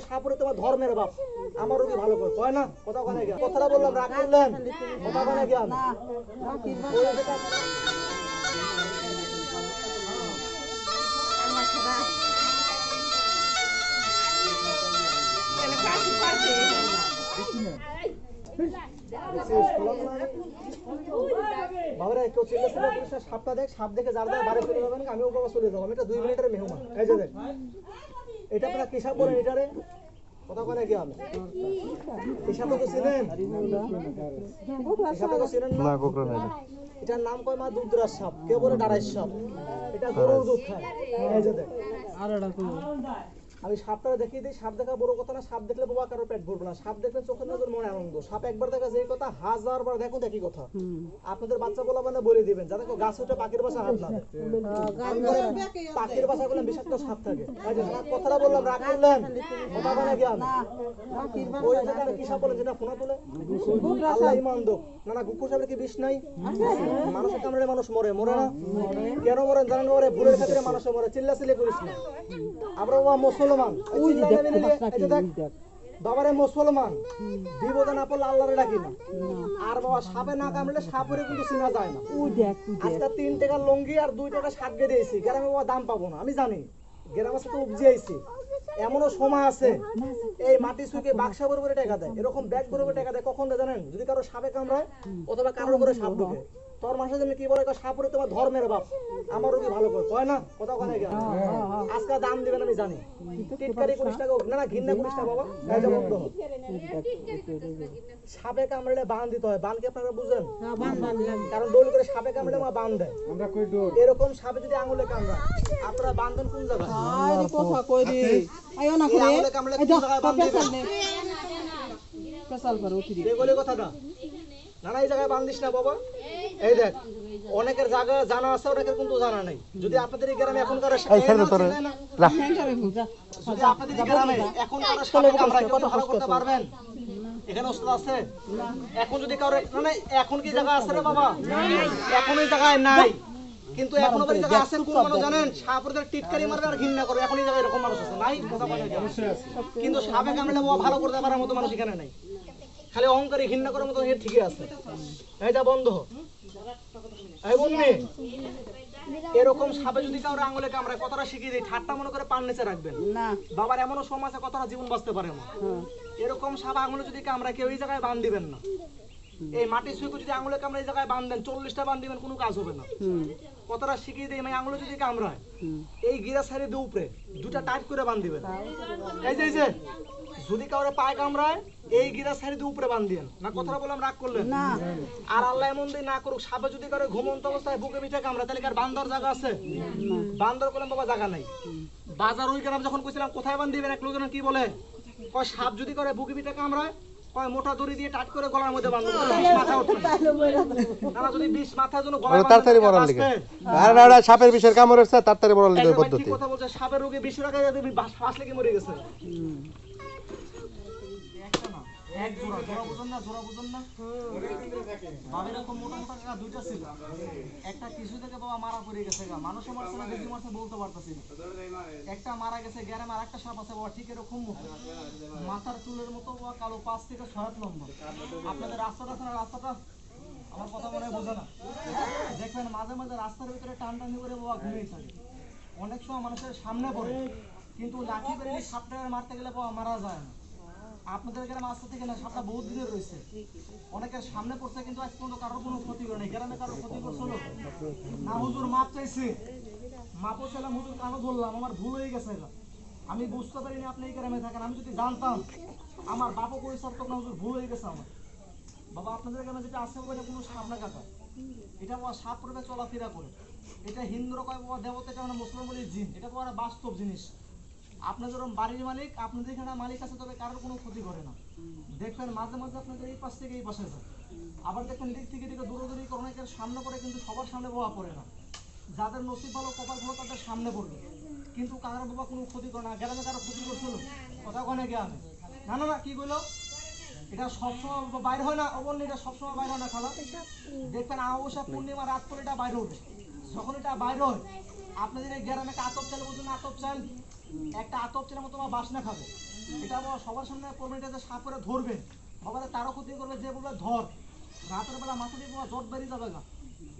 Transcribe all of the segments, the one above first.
সাপুরে তোমার ধর্মের বাপ আমার রোগী ভালো করে। কয় না? কথা কথাটা বললাম রাগ করলেন কথা ওখানে গিয়া ওই কেউ চিল্লা চিল্লা সাপটা দেখ সাপ দেখে যার যার বাড়ি চলে যাবেন আমি ও বাবা চলে যাব আমি এটা দুই মিনিটের মেহমান। এই যে দেখ। এটা আপনারা কেশাব বলেন এটারে? কথা কোনে কি আমি সাপকে চিনেন? সাপকে চিনেন না? না নাই। এটার নাম কয় মা? দুধরাজ সাপ। কে বলে ডারাই সাপ? এটা গরুর দুধ খায়। এই যে দেখ। আমি সাপটা দেখিয়ে দিই সাপ দেখা বড় কথা না সাপ দেখলে বাবা কারও পেট ভরবে না। সাপ দেখলে চোখের নজর মনে আনন্দ। সাপ একবার দেখা যায় কথা হাজার বার দেখুন একই কথা। আপনাদের বাচ্চা বলা মানে বলে দিবেন যাতে গাছ উঠে পাখির বাসা হাত না। আমি বললাম, পাখির বাসা গুলো বিষাক্ত সাপ থাকে। যে কথাটা বললাম রাগ করলেন? কথা বলে কি ওই যেটা কি সাপ বলেন যেটা ফোনা তুলে? আল্লাহ ইমান দোক। না না গুকুর সাপের কি বিষ নাই? মানুষের কামড়ে মানুষ মরে মরে না? কেন মরেন জানেন মরে? ভুলের খাতিরে মানুষ মরে চিল্লা চিল্লি করিস না। আমরা বাবা মুসলমান নিলে, এই যে দেখ বাবারে মুসলমান বিপদে না পড়লে আল্লাহরে ডাকি না। আর বাবা সাপে না কামড়লে সাপরে কিন্তু চিনা যায় না। আজকে তিন টাকার লঙ্গি আর দুই টাকা শাক গেড়ে দিয়েছি। গ্রামে বাবা দাম পাবো না আমি জানি। গ্রামের সাথে উপজে আইছি। এমনও সময় আছে এই মাটি শুকে বাক্সা বরাবর টাকা দেয়। এরকম ব্যাগ বরাবর টাকা দেয় কখন জানেন? যদি কারও সাপে কামড়ায় অথবা কারোর উপরে সাপ ঢুকে। তোর মানুষের জন্য কি বলে? সাপুরে তোমার ধর্মের বাপ আমার রোগী ভালো করে। কয় না? কোথাও কথা গেল আজকে দাম দিবেন আমি জানি। টিটকারি করিস টাকা না না ঘিন্না করিস না বাবা। এটা বন্ধ। সাপে কামড়ালে বান দিতে হয়। বান কি আপনারা বুঝেন? কারণ দোল করে সাপে কামড়ে মা বান দেয়। এরকম সাপে যদি আঙুলে কামড়ায় আপনারা বান্ধন কোন জায়গায়? কথা কই দি আয়ো না করে। আঙুলে কামড়ালে কোন জায়গায় বান পেশাল করে উঠি কথাটা। না না এই জায়গায় বান্ধিস না বাবা। এই দেখ অনেকের জায়গা জানা আছে অনেকের কিন্তু জানা নাই। যদি আপনাদের এই গ্রামে এখনকার যদি আপনাদের গ্রামে এখনকার সাপে কামড়ায় কেউ ভালো করতে পারবেন? এখানে ওস্তাদ আছে? এখন যদি কারও না না এখন কি জায়গা আছে রে বাবা? এখন এই জায়গায় নাই। কিন্তু এখন আবার জায়গা আছে কোন মানুষ জানেন? সাপদের টিটকারি মারবে আর ঘৃণা করবে এখন এই জায়গায় এরকম মানুষ আছে নাই? কথা বলে কিন্তু সাপে কামড়ালে বাবা ভালো করতে পারার মতো মানুষ এখানে নাই। খালি অহংকারী ঘৃণা করার মতো এর ঠিকই আছে। এইটা বন্ধ এরকম সাপে যদি কারও আঙুলে কামড়ায় কতটা শিখিয়ে দিই ঠাট্টা মনে করে পান নিচে রাখবেন। না। বাবার এমনও সময় আছে কতটা জীবন বাঁচতে পারে না। এরকম সাপ আঙুলে যদি কামড়ায় কেউ এই জায়গায় বান দিবেন না। এই মাটি সুইকে যদি আঙুলে কামড়ে এই জায়গায় বান দেন চল্লিশটা বান দিবেন কোনো কাজ হবে না। কতটা শিখিয়ে দিই মানে আঙুলে যদি কামড়ায় এই গিরা সাইডে দিয়ে উপরে দুটা টাইট করে বান দিবেন এই যে এই যে যদি কাউরে পায়ে কামড়ায় এই গিরা সাইডে দিয়ে উপরে বান দিয়েন না কথাটা বললাম রাগ করলেন? না। আর আল্লাহ এমন দিয়ে না করুক সাপে যদি করে ঘুমন্ত অবস্থায় বুকে পিঠে কামড়া তাহলে কি আর বান্দর জায়গা আছে? বান্দর করলাম বাবা জায়গা নাই। বাজার ওই গ্রাম যখন কইছিলাম কোথায় বান দিবেন এক লোকজন কি বলে? কয় সাপ যদি করে বুকে পিঠে কামড়ায় কয় মোটা দড়ি দিয়ে টাট করে গলার মধ্যে মাথা না যদি বিষ মাথার জন্য তাড়াতাড়ি আর না সাপের বিষের কামড় হচ্ছে তাড়াতাড়ি বড় লিগে পদ্ধতি। ঠিক কথা বলছে সাপের রোগে বিষ রাখা যাবে ফাঁসলে কি মরে গেছে। সাপ মাথার চুলের মতো কালো পাঁচ থেকে ছয় হাত লম্বা আপনাদের রাস্তাটা আছে রাস্তাটা আমার কথা মনে বোঝে না দেখবেন মাঝে মাঝে রাস্তার ভিতরে টান টানি করে বাবা ঘুমিয়ে থাকে অনেক সময় মানুষের সামনে পড়ে কিন্তু লাঠি করে সাপটা মারতে গেলে বাবা মারা যায় না। আপনাদের গ্রামে আসতে থেকে না সাপটা বহুত দিনের রয়েছে। অনেকের সামনে পড়ছে, কিন্তু আজ পর্যন্ত কারোর কোনো ক্ষতি করে নাই গ্রামে কারোর ক্ষতি করছিল না, হুজুর মাপ চাইছে। মাপও চাইলাম, হুজুর কানো ধরলাম, আমার ভুল হয়ে গেছে আমি বুঝতে পারিনি আপনি এই গ্রামে থাকেন, আমি যদি জানতাম, আমার বাপও পরিষ্কার তো না, হুজুর ভুল হয়ে গেছে আমার। বাবা, আপনাদের গ্রামে যেটা আছে এটা কোনো সাপ না কাকা এটা বাবা সাপ পড়বে চলাফেরা করে। এটা হিন্দুরা কয় দেবতা এটা আমরা মুসলমান বলি জিন। এটা বাবা বাস্তব জিনিস। আপনাদের ওরম বাড়ির মালিক, আপনাদের এখানে মালিক আছে, তবে কারোর কোনো ক্ষতি করে না। দেখবেন মাঝে মাঝে আপনাদের এই পাশ থেকে এই পাশে যায়। আবার দেখবেন দিক থেকে দিকে দূরদূরি করে অনেকের সামনে পড়ে, কিন্তু সবার সামনে বাবা পড়ে না। যাদের নসিব ভালো, কপাল ভালো, তাদের সামনে পড়বে। কিন্তু কারোর বাবা কোনো ক্ষতি করে না। গ্রামে কারও ক্ষতি করছিল কথা কনে গ্রামে না না না, কি বলল এটা সবসময় বাইরে হয় না অবন্য এটা সবসময় বাইরে হয় না, খালা। দেখবেন আমাবস্যা পূর্ণিমা রাত করে এটা বাইরে ওঠে যখন এটা বাইরে হয় আপনাদের এই গ্রামে একটা আতপ চাল বুঝুন আতপ চাল একটা আতপ চালের মতো বাসনা খাবে। এটা আবার সবার সামনে করবেন এটা সাপ করে ধরবে। বাবারে তারও ক্ষতি করবে যে বলবে ধর। রাতের বেলা মাথা দিয়ে তোমার জট বেরিয়ে যাবে না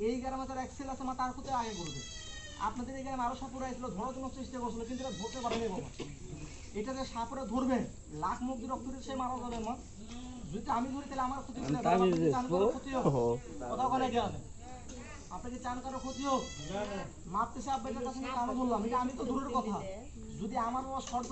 এই গ্রামে তার এক্সেল আছে মা তার ক্ষতি আগে করবে। আপনাদের এই গ্রামে আরও সাপুরা এসেছিল ধরার জন্য চেষ্টা করছিল কিন্তু এটা ধরতে পারেনি বাবা। এটা যে সাপুরে ধরবে লাখ মুখ দিয়ে রক্ত দিয়ে সে মারা যাবে মা। যদি আমি ধরি তাহলে আমার ক্ষতি ক্ষতি হোক কথা বলে গেলে। আপনি কি চান কারও ক্ষতি হোক মারতেছে আপনার কাছে আমি বললাম। এটা আমি তো দূরের কথা। যদি আমার শর্ত